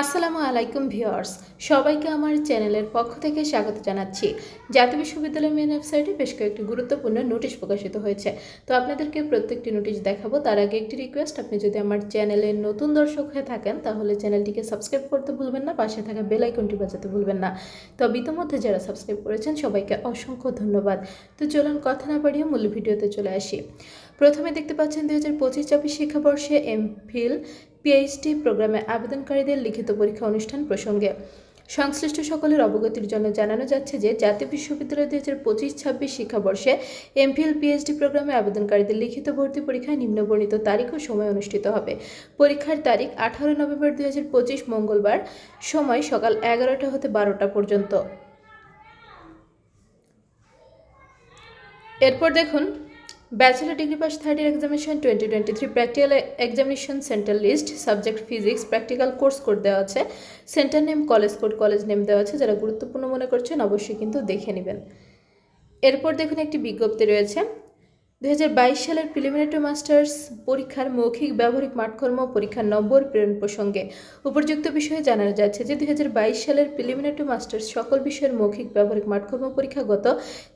আসসালামু আলাইকুম ভিউয়ার্স, সবাইকে আমার চ্যানেলের পক্ষ থেকে স্বাগত জানাচ্ছি। জাতীয় বিশ্ববিদ্যালয় মেন ওয়েবসাইটে বেশ কয়েকটি গুরুত্বপূর্ণ নোটিশ প্রকাশিত হয়েছে। তো আপনাদেরকে প্রত্যেকটি নোটিশ দেখাবো, তার আগে একটি রিকোয়েস্ট আপনি যদি আমার চ্যানেলের নতুন দর্শক হয়ে থাকেন, তাহলে চ্যানেলটিকে সাবস্ক্রাইব করতে ভুলবেন না, পাশে থাকা বেল আইকনটি বাজাতে ভুলবেন না। তবে ইতিমধ্যে যারা সাবস্ক্রাইব করেছেন, সবাইকে অসংখ্য ধন্যবাদ। তো চলুন কথা না বাড়িয়ে মূল ভিডিওতে চলে আসি। প্রথমে দেখতে পাচ্ছেন দু হাজার পঁচিশ চব্বিশ শিক্ষাবর্ষে এমফিল পিএইচডি প্রোগ্রামে আবেদনকারীদের লিখিত পরীক্ষা অনুষ্ঠান প্রসঙ্গে। সংশ্লিষ্ট সকলের অবগতির জন্য জানানো যাচ্ছে যে, জাতীয় বিশ্ববিদ্যালয় দুই হাজার পঁচিশ ছাব্বিশ শিক্ষাবর্ষে এমফিল পিএইচডি প্রোগ্রামে আবেদনকারীদের লিখিত ভর্তি পরীক্ষায় নিম্নবর্ণিত তারিখ ও সময় অনুষ্ঠিত হবে। পরীক্ষার তারিখ আঠারো নভেম্বর দুই হাজার পঁচিশ মঙ্গলবার সময় সকাল এগারোটা হতে বারোটা পর্যন্ত। এরপর দেখুন bachelor degree pass third year examination twenty twenty three practical examination centre list subject physics practical course code দেওয়া আছে। Centre name college code college name দেওয়া আছে। যারা গুরুত্বপূর্ণ মনে করছেন, অবশ্যই কিন্তু দেখে নেবেন। এরপর দেখুন একটি বিজ্ঞপ্তি রয়েছে। দুই হাজার বাইশ সালের প্রিলিমিনারি মাস্টার্স পরীক্ষার মৌখিক, ব্যবহারিক মাঠকর্ম পরীক্ষার নম্বর প্রেরণ প্রসঙ্গে উপযুক্ত বিষয়ে জানানো যাচ্ছে যে দু হাজার বাইশ সালের প্রিলিমিনারি মাস্টার্স সকল বিষয়ের মৌখিক, ব্যবহারিক মাঠকর্ম পরীক্ষা গত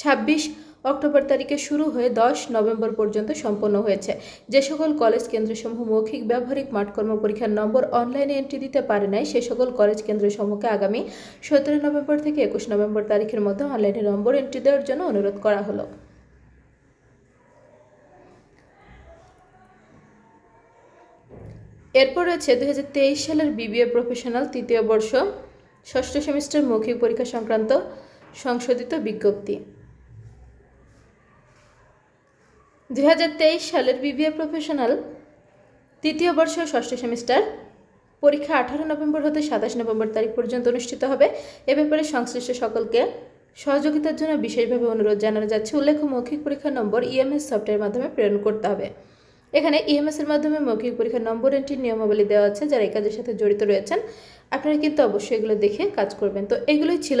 ছাব্বিশ অক্টোবর তারিখে শুরু হয়ে দশ নভেম্বর পর্যন্ত সম্পন্ন হয়েছে। যে সকল কলেজ কেন্দ্রসমূহ মৌখিক, ব্যবহারিক মাঠকর্ম পরীক্ষার নম্বর অনলাইনে এন্ট্রি দিতে পারে নাই, সে সকল কলেজ কেন্দ্রসমূহকে আগামী সতেরো নভেম্বর থেকে একুশ নভেম্বর তারিখের মধ্যে অনলাইনে নম্বর এন্ট্রি দেওয়ার জন্য অনুরোধ করা হলো। এরপর রয়েছে দু হাজার তেইশ সালের বিবিএ প্রফেশনাল তৃতীয় বর্ষ, ষষ্ঠ সেমিস্টার মৌখিক পরীক্ষা সংক্রান্ত সংশোধিত বিজ্ঞপ্তি। দুই হাজার তেইশ সালের বিবিএ প্রফেশনাল তৃতীয় বর্ষ ষষ্ঠ সেমিস্টার পরীক্ষা আঠারো নভেম্বর হতে সাতাশ নভেম্বর তারিখ পর্যন্ত অনুষ্ঠিত হবে। এ ব্যাপারে সংশ্লিষ্ট সকলকে সহযোগিতার জন্য বিশেষভাবে অনুরোধ জানানো যাচ্ছে। উল্লেখ্য, মৌখিক পরীক্ষার নম্বর ইএমএস সফটওয়্যারের মাধ্যমে প্রেরণ করতে হবে। এখানে ইএমএস এর মাধ্যমে মৌখিক পরীক্ষার নম্বর এন্ট্রির নিয়মাবলী দেওয়া আছে, যারা এই কাজের সাথে জড়িত রয়েছেন, আপনারা কিন্তু অবশ্যই এগুলো দেখে কাজ করবেন। তো এগুলোই ছিল